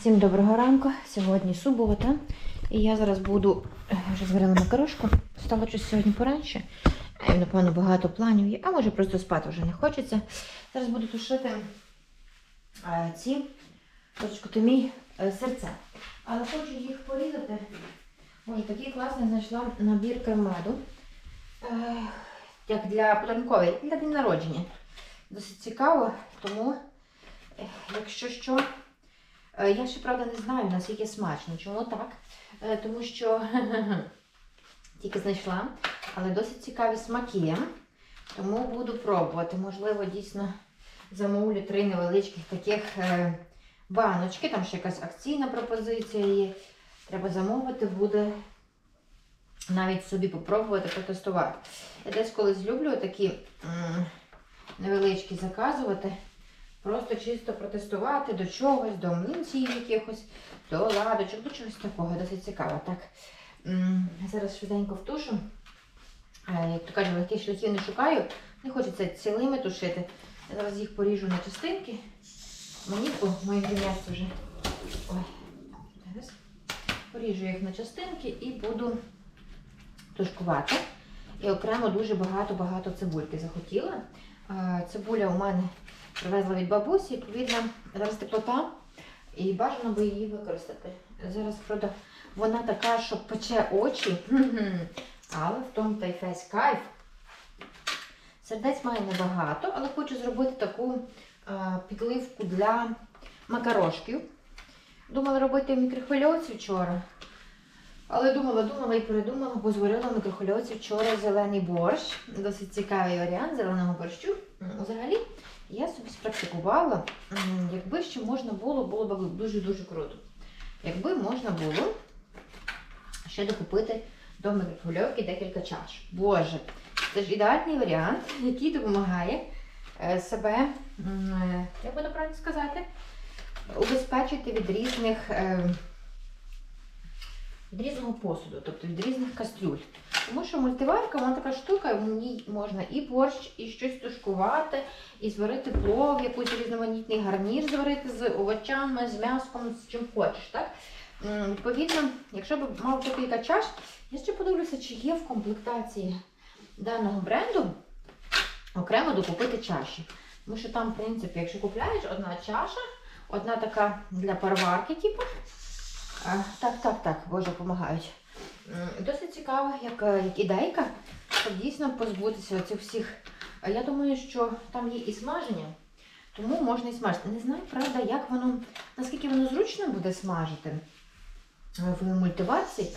Всім доброго ранку. Сьогодні субота. І я зараз буду е, вже зварила макарошку. Стало щось сьогодні поранше. Е, Напевно, багато планів є, а може просто спати вже не хочеться. Зараз буду тушити е, ці точкотомі е, серця. Але хочу їх порізати. Може, такий класний знайшла набір кремаду. Е, як для подарунковий, для день народження. Досить цікаво, тому, якщо що, Я ще правда не знаю, наскільки смачно. Чому так? Е, Тому що тільки знайшла, але досить цікаві смаки. Тому буду пробувати. Можливо, дійсно замовлю три невеличких таких е, баночки. Там ще якась акційна пропозиція є. Треба замовити, буде навіть собі попробувати, потестувати. Я десь колись люблю такі невеличкі заказувати. Просто чисто протестувати до чогось, до млинців якихось, до ладочок, до чогось такого. Досить цікаво. Так, зараз швиденько втушу. Е, Як то кажуть, легких шляхів не шукаю. Не хочеться цілими тушити. Я зараз їх поріжу на частинки. Мені по моїм м'ясо вже. Ой, зараз. Поріжу їх на частинки і буду тушкувати. І окремо дуже багато-багато цибульки захотіла. Е, Цибуля у мене привезла від бабусі, відповідно, зараз теплота, і бажано би її використати. Зараз, правда, вона така, що пече очі, але в тому та й весь кайф. Сердець має небагато, але хочу зробити таку е, підливку для макарошків. Думала робити в мікрохвильовці вчора. Але думала, думала і передумала, бо зварила в мікрохвильовці вчора зелений борщ. Досить цікавий варіант зеленого борщу. Взагалі, я собі спрактикувала, якби ще можна було, було б дуже-дуже круто. Якби можна було ще докупити до мікрохвильовки декілька чаш. Боже, це ж ідеальний варіант, який допомагає е, себе, як би правильно сказати, убезпечити від різних. е, від різного посуду, тобто від різних кастрюль. Тому що мультиварка, вона така штука, в ній можна і борщ, і щось тушкувати, і зварити плов, якийсь різноманітний гарнір зварити з овочами, з м'яском, з чим хочеш. Так? Відповідно, якщо б мав декілька чаш, я ще подивлюся, чи є в комплектації даного бренду окремо докупити чаші. Тому що там, в принципі, якщо купляєш одна чаша, одна така для парварки, типу, а, Так, так, так, боже, допомагають. Досить цікаво, як, е, як ідейка, щоб дійсно позбутися цих всіх. Я думаю, що там є і смаження, тому можна і смажити. Не знаю, правда, як воно, наскільки воно зручно буде смажити е, в мультиварці,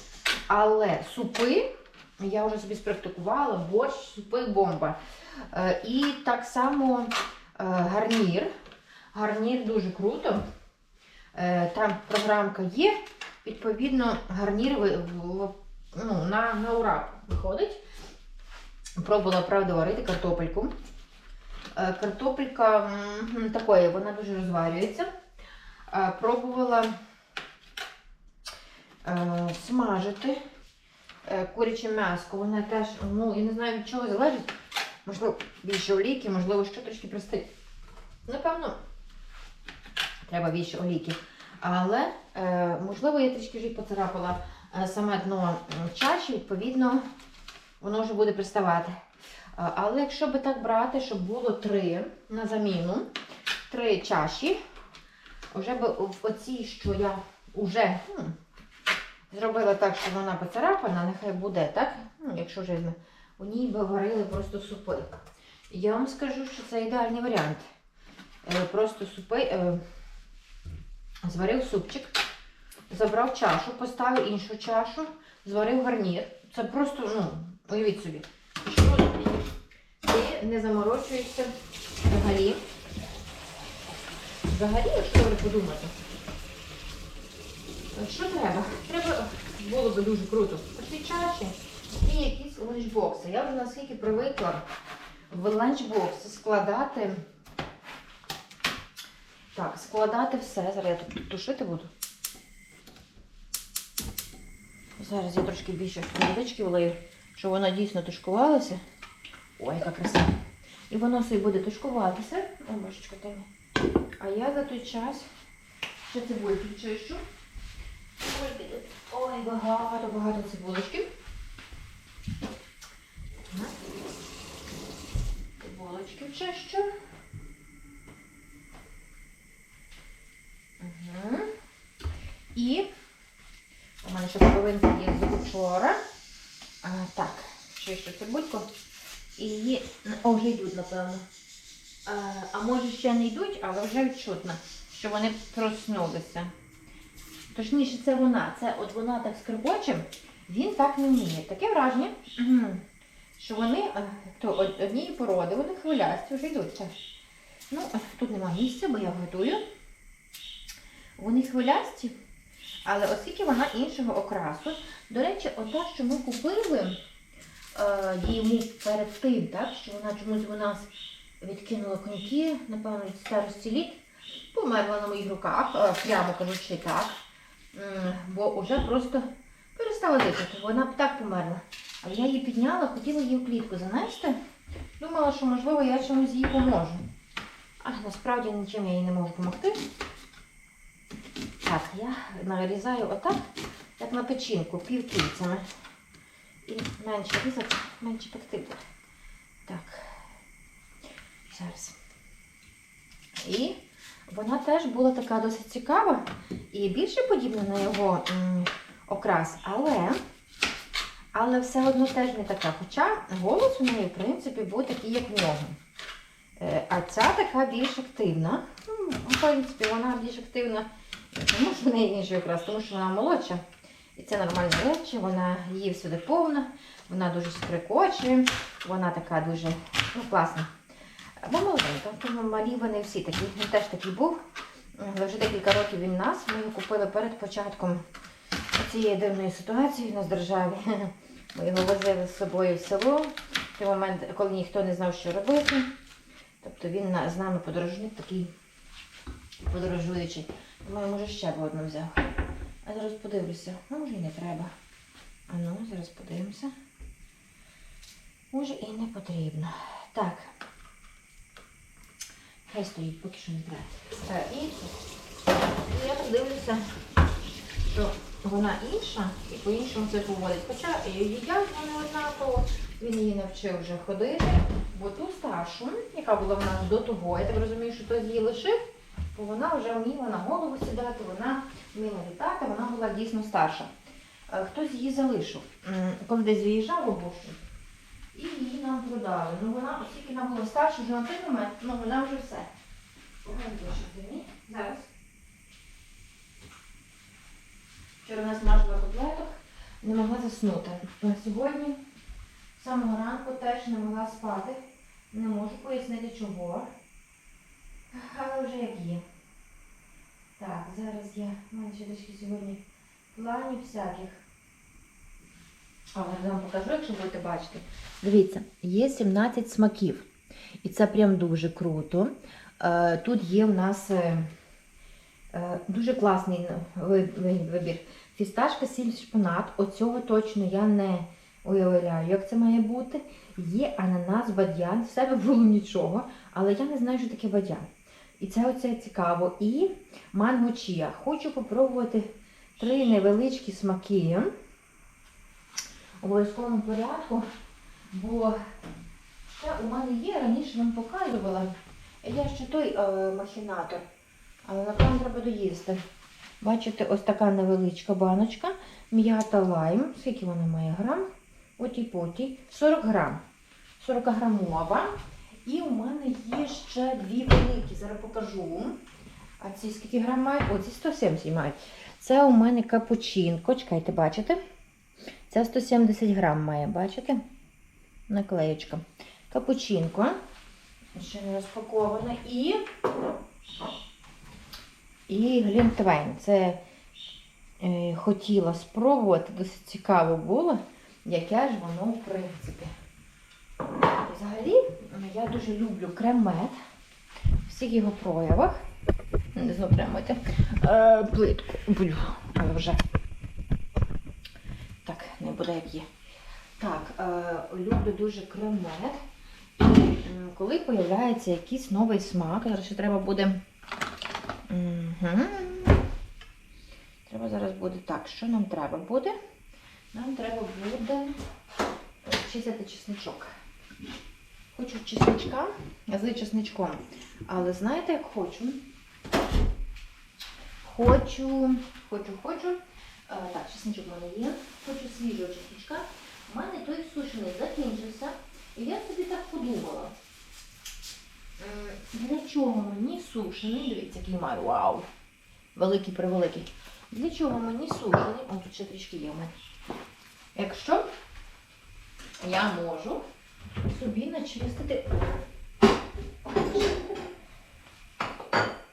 але супи я вже собі спрактикувала, борщ, супи, бомба. Е, І так само е, гарнір. Гарнір дуже круто. Е, Там програмка є, відповідно, гарнір ну, на, на ура виходить. Пробувала, правда, варити картопельку. Е, Картопелька такої, вона дуже розварюється. Е, Пробувала е, смажити куряче м'ясо. Вона теж, ну, я не знаю від чого залежить. Можливо, більше олійки, можливо, що трішки простить. Напевно, треба більше олійки. Але, можливо, я трішки вже поцарапала саме дно чаші, відповідно, воно вже буде приставати. Е, але якщо би так брати, щоб було три на заміну, три чаші, вже би в оцій, що я вже м, зробила так, що вона поцарапана, нехай буде так, ну, якщо вже у ній би варили просто супи. Я вам скажу, що це ідеальний варіант. Е, Просто супи. е, Зварив супчик, забрав чашу, поставив іншу чашу, зварив гарнір. Це просто, ну, уявіть собі, що ти не заморочуєшся взагалі. Взагалі, якщо ви подумати. Що треба? Треба, було би дуже круто, такі чаші і якісь ланчбокси. Я вже наскільки привикла в ланчбокси складати. Так, складати все. Зараз я тут тушити буду. Зараз я трошки більше водички влию, щоб вона дійсно тушкувалася. Ой, яка краса. І воно собі буде тушкуватися. О, божечко, тебе. А я за той час Ще цибульки чищу. Ой, багато, багато цибулочки. Так. Цибулочки чищу. Угу. І у мене ще половинка є вчора. А, так, чищу цибульку. І її. Вже йдуть, напевно. А, а може ще не йдуть, але вже відчутно, що вони проснулися. Точніше, це вона. Це от вона так скрипоче, він так не вміє. Таке враження, що вони е, то однієї породи, вони хвилясті, вже йдуть. Так. Ну, тут немає місця, бо я готую. Вони хвилясті, але оскільки вона іншого окрасу. До речі, ота, що ми купили е, йому перед тим, так, що вона чомусь у нас відкинула коньки, напевно, від старості літ, померла на моїх руках, е, прямо кажучи так. М, Бо вже просто перестала дихати. Вона б так померла. Але я її підняла, хотіла її в клітку занести. Думала, що можливо я чомусь їй поможу. А насправді нічим я їй не можу допомогти. Так, я нарізаю отак, як на печінку, півкільцями. І менше різати, менше пекти буде. Так. Зараз. І вона теж була така досить цікава і більше подібна на його окрас, але, але все одно теж не така. Хоча голос у неї, в принципі, був такий, як в нього. Е, А ця така більш активна. В принципі, вона більш активна, тому що в неї інший окрас, тому що вона молодша. І це нормальні речі, вона її всюди повна, вона дуже скрикоче, вона така дуже ну, класна. Бо молоденька, тому малі вони всі такі. Він теж такий був. Вже декілька років він нас. Ми його купили перед початком цієї дивної ситуації в нас в державі. Ми його возили з собою в село. В той момент, коли ніхто не знав, що робити. Тобто він з нами подорожник такий подорожуючий. Думаю, може ще б одну взяв. А зараз подивлюся. Ну, може і не треба. А ну, зараз подивимося. Може і не потрібно. Так. Хай стоїть, поки що не треба. Е, І я подивлюся, що вона інша і по-іншому це поводить. Хоча їдять вони однаково, він її навчив вже ходити, бо ту старшу, яка була в нас до того, я так розумію, що хтось її лишив, бо вона вже вміла на голову сідати, вона вміла літати, вона була дійсно старша. Е, Хтось її залишив, коли десь виїжджав у і її нам продали. Ну вона, оскільки вона була старша вже на той момент, ну вона вже все. Зараз. Вчора вона смажила котлеток, не могла заснути. На сьогодні з самого ранку теж не могла спати. Не можу пояснити чого. Але вже як є. Так, зараз я ще трішки сьогодні планів всяких. Але я вам покажу, якщо будете бачити. Дивіться, є 17 смаків. І це прям дуже круто. Е, Тут є в нас е, е, дуже класний ви- вибір. Фісташка, сіль, шпинат. Оцього точно я не уявляю, як це має бути. Є ананас, бадьян. В себе було нічого, але я не знаю, що таке бадьян. І це оце цікаво. І манго чія. Хочу попробувати три невеличкі смаки в обов'язковому порядку, бо ще у мене є, раніше вам показувала. Я ще той е, махінатор, але напевно треба доїсти. Бачите, ось така невеличка баночка, м'ята лайм. Скільки вона має грам? Оті поті 40 грам. 40 грамова. І у мене є ще дві великі. Зараз покажу. А ці скільки грам мають? О, ці 170 мають. Це у мене капучинко. Чекайте, бачите? Це 170 грам має, бачите? Наклеєчка. Капучинко. Ще не розпакована. І. І глінтвейн. Це е, хотіла спробувати, досить цікаво було, яке ж воно в принципі. Взагалі, я дуже люблю крем-мед в всіх його проявах. Не знову прямити е, плитку. Блю, але вже. Так, не буде як є. Так, е, люблю дуже крем-мед. Коли появляється якийсь новий смак, зараз ще треба буде. Мгм. Треба зараз буде так. Що нам треба буде? Нам треба буде чистити чесничок. Хочу чесничка з чесничком. Але знаєте, як хочу? Хочу, хочу, хочу. Е, так, чесничок в мене є. Хочу свіжого чесничка. У мене той сушений закінчився. І я собі так подумала. Для чого мені сушений? Дивіться, який маю. Вау! Великий превеликий. Для чого мені сушений? О, тут ще трішки є в мене. Якщо я можу собі начистити.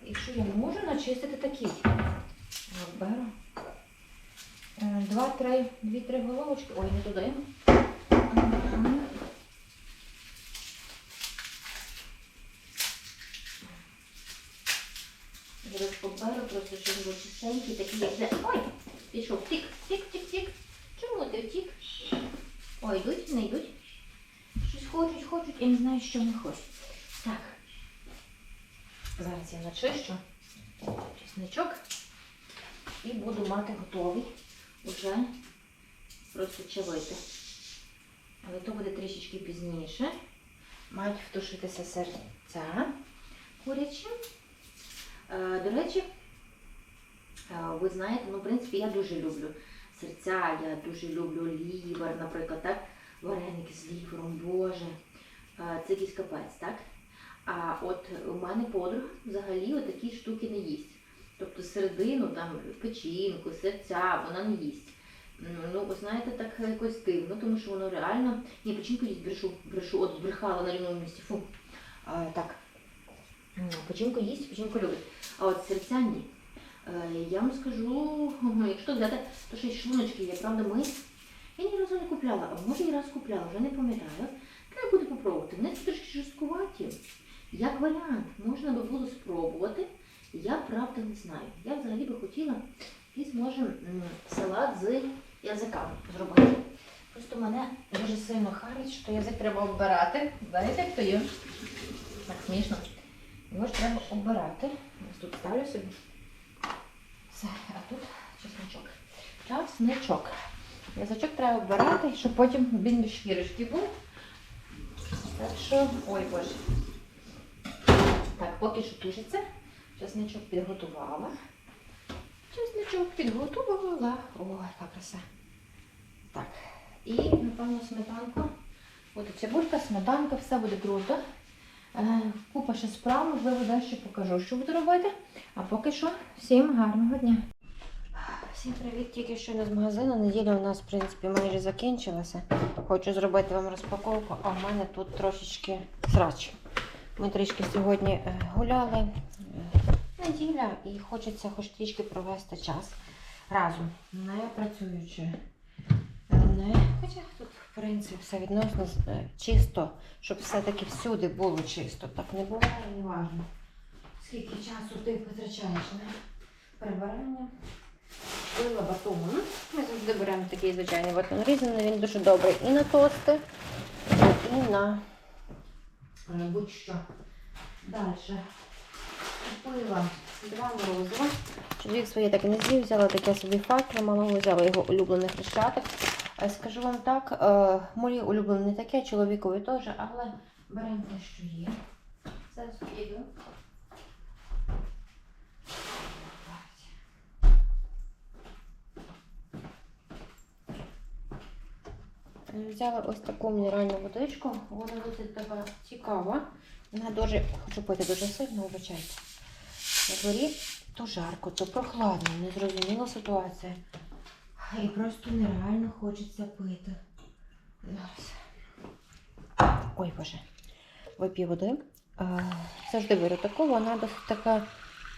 Якщо я можу начистити такий. Беру. Е, Два-три, дві-три головочки. Ой, не туди. Зараз поберу, просто щоб було чистенький, такий як для... Ой! Пішов, тік, тік, тік, тік. Чому ти втік? Ой, йдуть, не йдуть. Щось хочуть, хочуть, я не знаю, що вони хочуть. Так. Зараз я начищу чесничок і буду мати готовий уже просто чавити. Але то буде трішечки пізніше. Мають втушитися серця курячі. Е, До речі, е, ви знаєте, ну, в принципі, я дуже люблю серця, я дуже люблю лівер, наприклад, так? Вареники з лівером, боже. Е, Це якийсь капець, так? А от у мене подруга взагалі такі штуки не їсть. Тобто середину, там, печінку, серця, вона не їсть. Ну, ви знаєте, так якось дивно, тому що воно реально. Ні, печінку їсть брешу, брешу, от збрехала на рівному місці. Фу. А, так. Печінку їсть, печінку любить. А от серця ні. Е, Я вам скажу, якщо взяти, то ще й шлуночки є, правда, ми. Я ні разу не купляла, а може і раз купляла, вже не пам'ятаю. Треба буде попробувати. Вони трішки жорсткуваті. Як варіант, можна би було спробувати. Я правда не знаю. Я взагалі би хотіла якийсь, може, салат з язиками зробити. Просто мене дуже сильно харить, що язик треба оббирати. Знаєте, як то є? Так смішно. Його ж треба обирати. Ось тут ставлю собі. Все, а тут чесночок. Чесничок. Язичок треба обирати, щоб потім він без шкірочки був. Так що, ой боже. Так, поки що тушиться. Чесничок підготувала. Чесничок підготувала. О, яка краса. Так. І, напевно, сметанку. Буде цибулька, сметанка, все буде круто. Е, Купа ще справ, можливо, далі покажу, що буду робити. А поки що, всім гарного дня. Всім привіт, тільки що не з магазину. Неділя у нас, в принципі, майже закінчилася. Хочу зробити вам розпаковку, а в мене тут трошечки срач. Ми трішки сьогодні е, гуляли. Е, Неділя і хочеться хоч трішки провести час разом, не працюючи. Не. Хоча тут, в принципі, все відносно е, чисто, щоб все-таки всюди було чисто. Так не буває, не важливо. Скільки часу ти витрачаєш на прибирання? Пила батон. Ми завжди беремо такий звичайний батон різаний, він дуже добрий і на тости, і на е, будь-що. Далі. Купила два морозива. Чоловік своє так і не з'їв, взяла таке собі факел, малого взяла його улюблених хрещаток. Е, Скажу вам так, е, моє улюблене не таке, чоловікові теж, але беремо те, що є. Зараз піду. Взяла ось таку мінеральну водичку. Вона досить така цікава. Вона дуже, хочу пити дуже сильно, вибачайте. На дворі то жарко, то прохладно, незрозуміла ситуація. І просто нереально хочеться пити. Ой, боже. Вип'ю води. Завжди беру таку, вона досить така,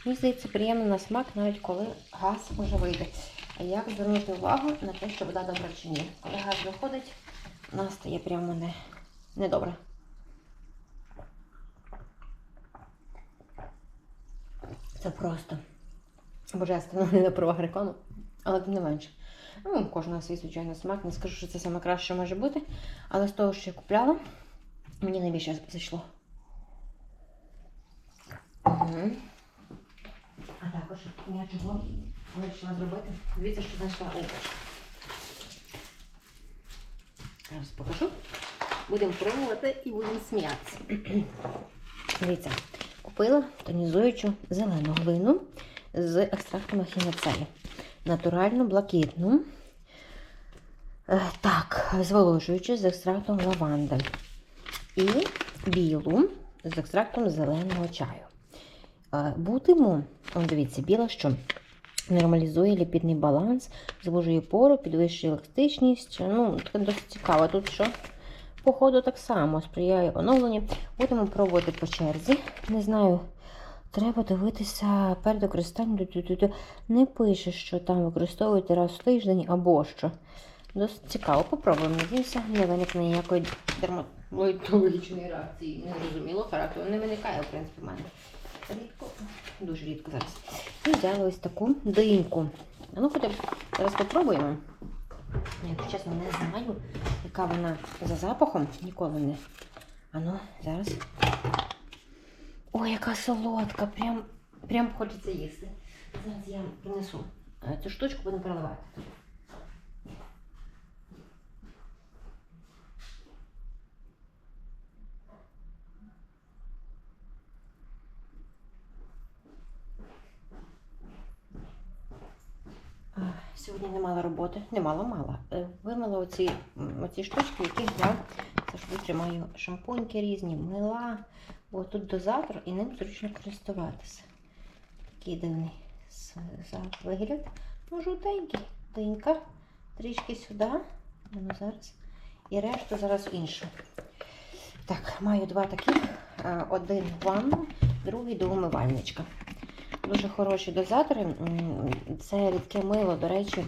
мені здається, приємна на смак, навіть коли газ може вийде. А як звернути увагу на те, що вода добра чи ні? Коли газ виходить, вона стає прямо не, недобре. Це просто божественно не на реклами, але тим не менше. Ну, кожного свій звичайно смак. Не скажу, що це саме краще що може бути. Але з того, що я купляла, мені найбільше зайшло. Угу. А також я чого вирішила зробити. Дивіться, що знайшла Ой. Зараз покажу. Будемо пробувати і будемо сміятися. Дивіться, купила тонізуючу зелену глину з екстрактом ехінацею. Натуральну, блакитну. Е, Так, зволожуючу з екстрактом лаванди. І білу з екстрактом зеленого чаю. Е, Будемо, дивіться, біла що? Нормалізує ліпідний баланс, звужує пору, підвищує еластичність. Ну, таке досить цікаво. Тут що? Походу так само сприяє оновленню. Будемо пробувати по черзі. Не знаю, треба дивитися перед використанням. Не пише, що там використовуєте раз в тиждень або що. Досить цікаво. Попробуємо. Надіюся, не виникне ніякої дерматологічної реакції. Не зрозуміло, характеру не виникає, в принципі, в мене. Рідко, дуже рідко зараз. І взяли ось таку диньку. А ну хоча б зараз попробуємо. Якщо чесно, не знаю, яка вона за запахом. Ніколи не. А ну, зараз. Ой, яка солодка, прям, прям хочеться їсти. Зараз я принесу е, цю штучку, будемо переливати. Сьогодні не мала роботи, не мала мала. Е, Вимила оці, оці штучки, які я завжди тримаю шампуньки різні, мила. Бо тут дозатор і ним зручно користуватися. Такий дивний вигляд. Ну, жовтенький, динька. Трішки сюди. Ну, зараз. І решту зараз іншу. Так, маю два таких. Е, Один в ванну, другий до умивальничка. Дуже хороші дозатори. Це рідке мило, до речі,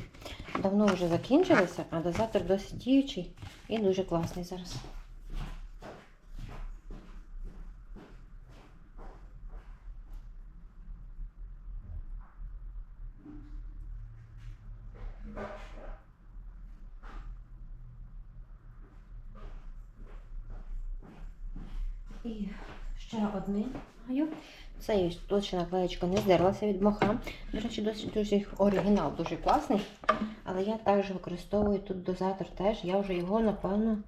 давно вже закінчилося, а дозатор досить діючий і дуже класний зараз. І ще одне маю. Це точно наклеєчка не здерлася від моха. До речі, досить дуже оригінал, дуже класний. Але я також використовую тут дозатор теж. Я вже його, напевно,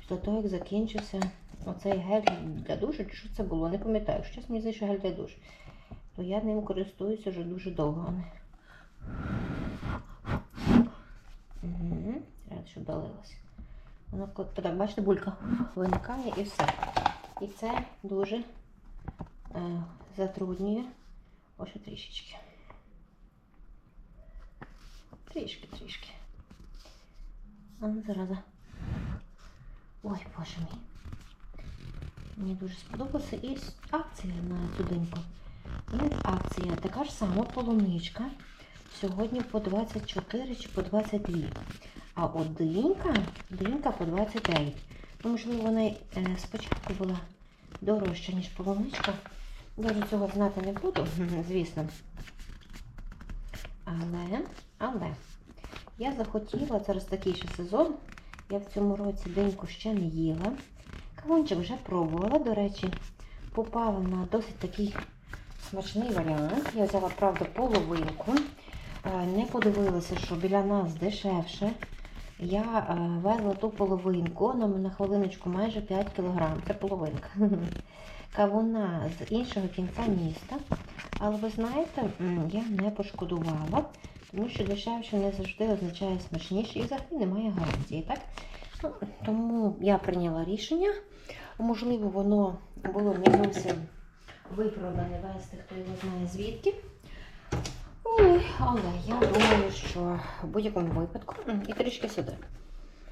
після того, як закінчився оцей гель для душу, чи що це було, не пам'ятаю. Щось мені здається, гель для душу. То я ним користуюся вже дуже довго. Угу. Треба, щоб долилося. Воно, так, бачите, булька виникає і все. І це дуже е, затруднює. Ось трішечки. Трішки, трішки. А ну зараза. Ой, боже мій. Мені дуже сподобалася і акція на цю диньку. Є акція така ж сама полуничка. Сьогодні по 24 чи по 22. А от динька, динька по 29. Ну, можливо, вона е, спочатку була дорожча, ніж полуничка. Я вже цього знати не буду, звісно. Але, але я захотіла, зараз такий ще сезон. Я в цьому році деньку ще не їла. Кавунчик вже пробувала, до речі, попала на досить такий смачний варіант. Я взяла, правда, половинку. Е, Не подивилася, що біля нас дешевше. Я е, везла ту половинку, вона на хвилиночку майже 5 кг. Це половинка. Кавуна з іншого кінця міста. Але ви знаєте, я не пошкодувала, тому що дешевше не завжди означає смачніше і взагалі немає гарантії. Так? Ну, тому я прийняла рішення. Можливо, воно було не зовсім виправдане вести, хто його знає звідки. Але я думаю, що в будь-якому випадку і трішки сюди.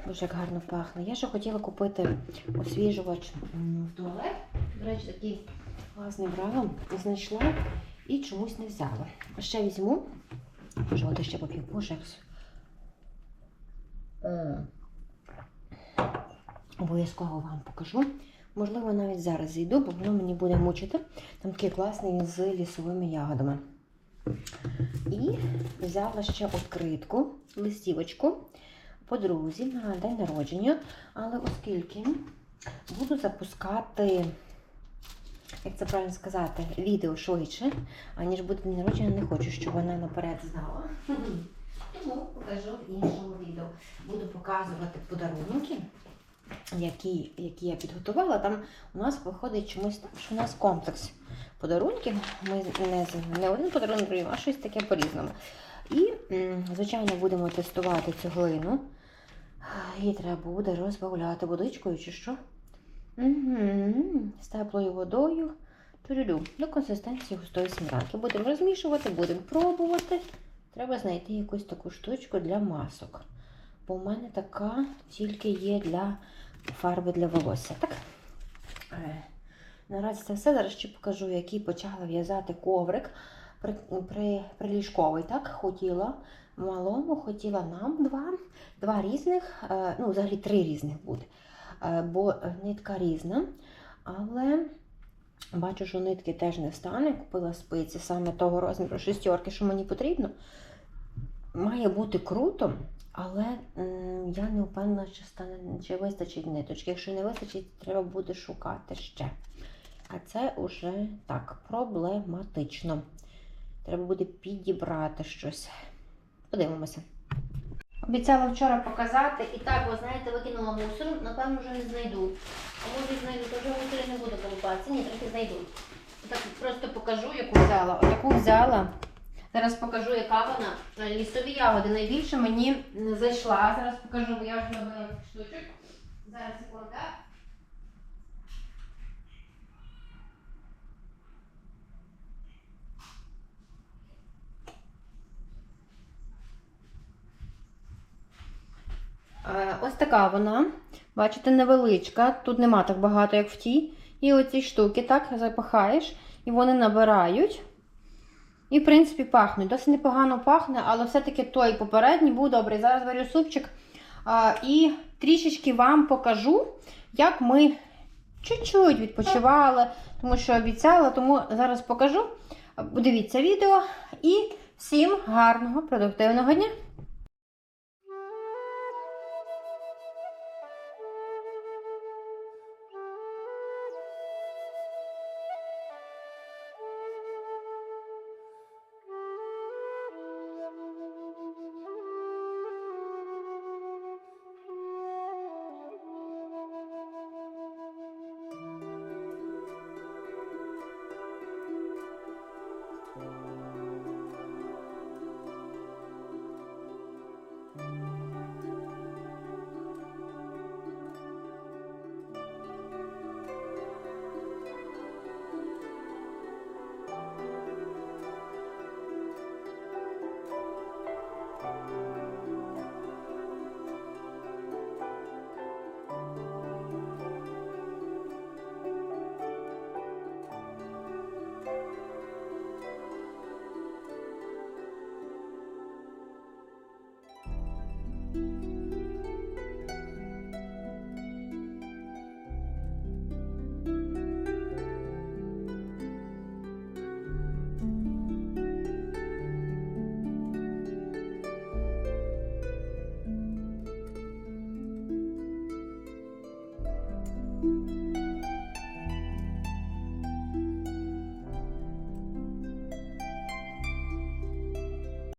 Дуже як гарно пахне. Я ще хотіла купити освіжувач в туалет. До речі, такий класний брала. Знайшла і чомусь не взяла. Ще візьму. Води ще поп'ю. Боже, як... с- М. Обов'язково вам покажу. Можливо, навіть зараз зайду, бо воно мені буде мучити. Там такий класний з лісовими ягодами. І взяла ще відкритку, листівочку подрузі на день народження. Але оскільки буду запускати як це правильно сказати, відео швидше, аніж буде день народження, не хочу, щоб вона наперед знала. Тому покажу в іншому відео. Буду показувати подарунки, які, які я підготувала. Там у нас виходить чомусь так, що у нас комплекс подарунків. Ми не, не один подарунок а щось таке по-різному. І, звичайно, будемо тестувати цю глину. Її треба буде розбавляти водичкою чи що. З теплою водою. Тюрюлю. До консистенції густої сметанки. Будемо розмішувати, будемо пробувати. Треба знайти якусь таку штучку для масок. Бо в мене така тільки є для фарби для волосся. Так? Е, Наразі це все. Зараз ще покажу, який почала в'язати коврик при, при, приліжковий. Так, хотіла малому, хотіла нам два, два різних, е, ну, взагалі три різних буде. Е, бо нитка різна. Але бачу, що нитки теж не стане. Купила спиці саме того розміру шістьорки, що мені потрібно. Має бути круто, але м, я не впевнена, чи, стане, чи вистачить ниточки. Якщо не вистачить, треба буде шукати ще. А це вже так проблематично. Треба буде підібрати щось. Подивимося. Обіцяла вчора показати, і так, ви знаєте, викинула мусор, напевно, вже не знайду. А може знайду, то вже мусорі не буду колупатися. Ні, трохи знайду. Так просто покажу, яку взяла. Отаку взяла. Зараз покажу, яка вона. Е, Лісові ягоди найбільше мені не зайшла. Зараз покажу, бо я вже набила штучок. Зараз секунду. Е, Ось така вона. Бачите, невеличка. Тут нема так багато, як в тій. І оці штуки так запахаєш, і вони набирають. І, в принципі, пахнуть. Досить непогано пахне, але все-таки той попередній був добрий. Зараз варю супчик. А, і трішечки вам покажу, як ми чуть-чуть відпочивали, тому що обіцяла, тому зараз покажу. Дивіться відео і всім гарного, продуктивного дня!